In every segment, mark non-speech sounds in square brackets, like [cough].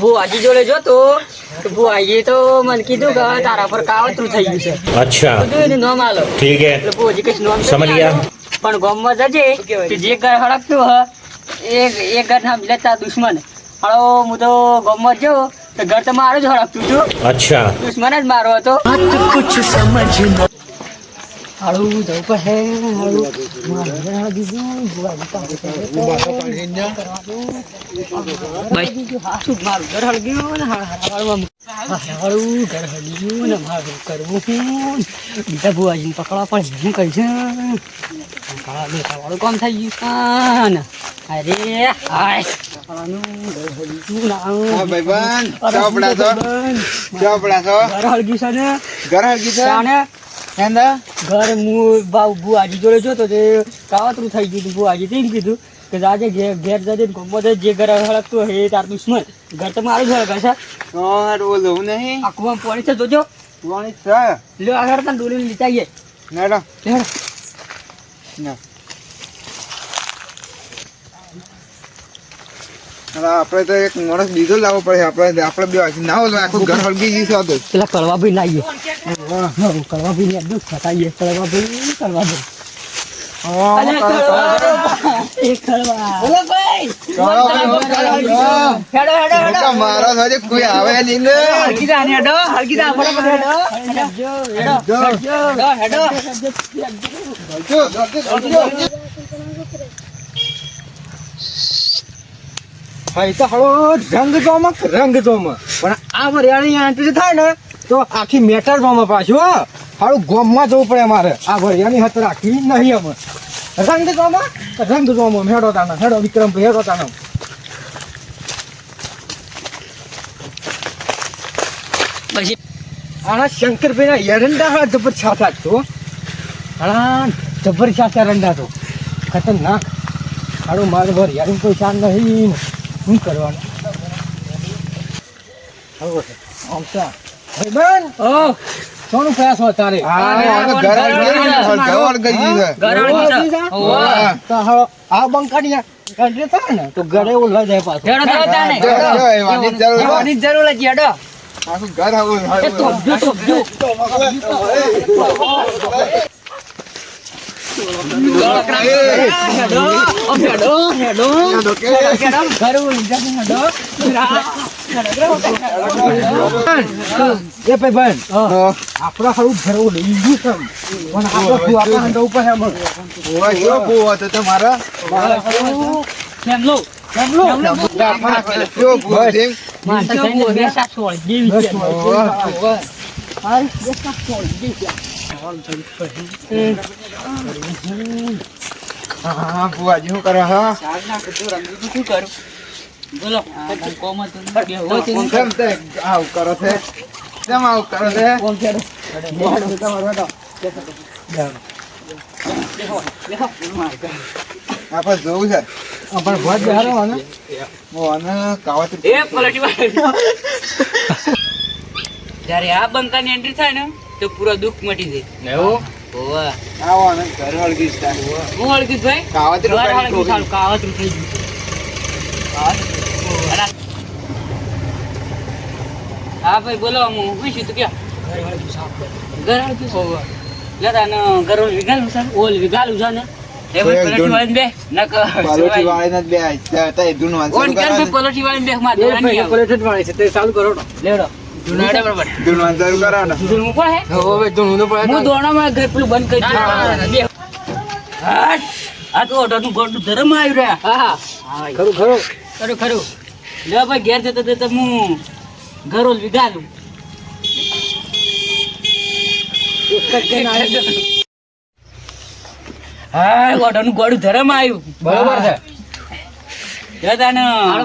ભુવાજી જોડે જોતો ભુવાજી તો મને કીધું કે તારા પર કાવતરું થઈ ગયું છે. નો માલો પણ ગામમાં જજે કે જે ઘર હડકતું હ એ એ ઘર નામ લેતા દુશ્મન. હળો હું તો ગમત જો તો ઘર તો મારું જ હડકતું હતું દુશ્મન જ મારો હતો. કુછ न હાળું જવું પડે હાળું. મારે હાળું બીજું ભુવાજી પાસે ભાઈ હાચું જ. મારું ઘર હળગ્યું ને મારું કરવું શું? બીજા ભુવાજીને પકડવા પડે શું કહી છે. કાળા કામ થઈ ગયું અરે હાય. ઘર હળગ્યું ચોપડા છો ચોપડા છો ઘર હળગ્યું છે ને? ઘર હરકી છે? હેંદા ઘર હું બુઆજી જોડે જોતો તે કાવતરું થઈ ગયું હતું બુઆજી તેમ કીધું કે આજે ઘેર ઘેર જજે ગમો જે ઘર હળકતું હોય એ તાર દુશ્મન. ઘર તો મારું જ હળગે છે ઓલું નહીં. આખું પાણી છે જોજો. પાણી છે. લ્યો આગળ તને દોરીને લીચાઈએ ના ના. ના આપણે તો એક માણસ બીજો લાવવો પડે. આપણે આપણે બે વાગી ના હોય આખું ઘર હળગી ગયું તો. પેલા કરવા ભાઈ લાવીએ કરવા ભાઈ ને દૂધ ખતાઈએ કરવા ભાઈ કરવા ભાઈ. મારો કોઈ આવે નહીં હેડો હેડો હેડો જો, જો, જો, જો. હા તો હળો રંગ જોમાં રંગ જોમાં પણ આ વરિયાળી એન્ટ્રી થાય ને તો આખી મેટર જોમાં પાછું હા. હારું ગોમમાં જવું પડે મારે આ વરિયાની હાથ રાખી નહીં અમે. રંગ જોમાં રંગ જોમાં હેડો તાનો હેડો વિક્રમ હેડો તાનો પછી? આના શંકરભાઈના એરંડા હા જબર છાતા તો આના જબર છાતા એરંડા તો. ખતરનાક. હારું મારે વરિયાળી કોઈ ચાર નહીં શું કરવાનું? આમ તો. ઓ! સોનું પ્રયાસ હોય તારે. ઘર કાઢી થાય ને તો ઘરે એવું લઈ જાય પાછું. જરૂર ઘર આપણા ખરું છે પણ તમારો? હા, ભૂવાજી, શું કરો છો? શું કરું બોલો કોમ કેમ તે? આવું કરો છે? કેમ આવું કરો છે? કોમ આપણે જોવું છે. આ પણ ભોજ બેહારો હો ને. હું આને કાવતરું એ પલટી [laughs] જ્યારે આ બંકાની એન્ટ્રી થાય ને તો પૂરો દુઃખ મટી જાય. એવું? ઓવા આવો આને ઘર હળગી હું હળગીશ ભાઈ? કાવતરું ઘર કાઢી હળગીશ, કાવતરું થઈ ગયું. હા. ભાઈ બોલો હું હું શું તું ક્યાં? ઘર હળગીશ ઓવા લે તાને ઘર ઓલ વિગાલું છે ઓલ વિગાલું છે ને? એ ભાઈ કોઈ બે નક પાલોઠી ઓનમાં દેવાની વાળી છે તે ચાલુ કરો ને. લેવડો જુનાડે બરાબર. ઈદુનું વાંચન કરો ને. જુનું પણ હે. હવે ધૂણું પડે હું દોણામાં ઘર પેલું બંધ કરી દઉં. આ તો ઓઢાનું ગોળનું ધર્મ આવ્યું રે. હા હા. ખરું ખરું. ખરું ખરું. લે ભાઈ ઘેર જતો જતો હું ઘરોલ વિગાલું હા ઓઢાનું ગોળું ધર્મ આવ્યું. બરોબર છે. લે તાને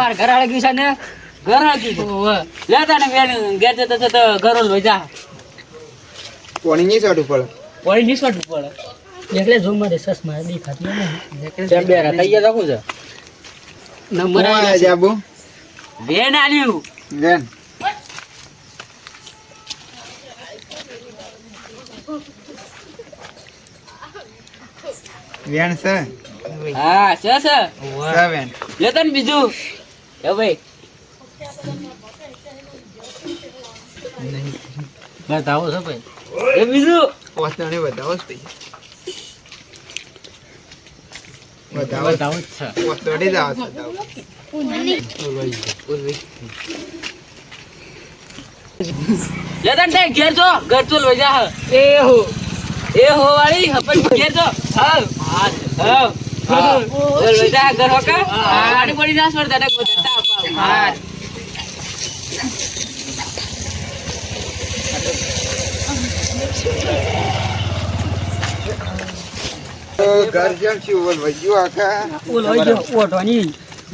માર ઘર હળગ્યું છે ને. ઘર હળગ્યું લે તાને બેન ઘેર જતો તો ઘરો લઈ જા પોણી નહીં ચડવું પડે. પોણી નિસવાટું પડે. એટલે જો મારે દેખાતું નહીં થઈ ગયા શકું છે? નંબર આયા જાબુ? વેન આલ્યું. બેન. વેણ છે? હા છે છે. છે વેણ લે તને બીજું. એ ભાઈ બતાવો છો ભાઈ? એ બીજું? પોતાને બતાવો છો ભાઈ બતાવો. બતાવો છે. પોતાને જ આવે બતાવો. લે ઘેર જો. ઘર તો લઈ જા. એ હો. એ હો વાળી હપન ઘેર જો. હા. હા. હા. લઈ જા ઘર હોકા ગાડી પડી ના છોડ દાદા ગોતા હા.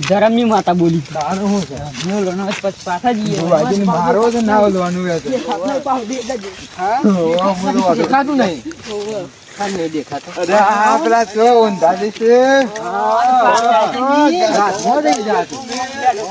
ધરમની માતા બોલી મારો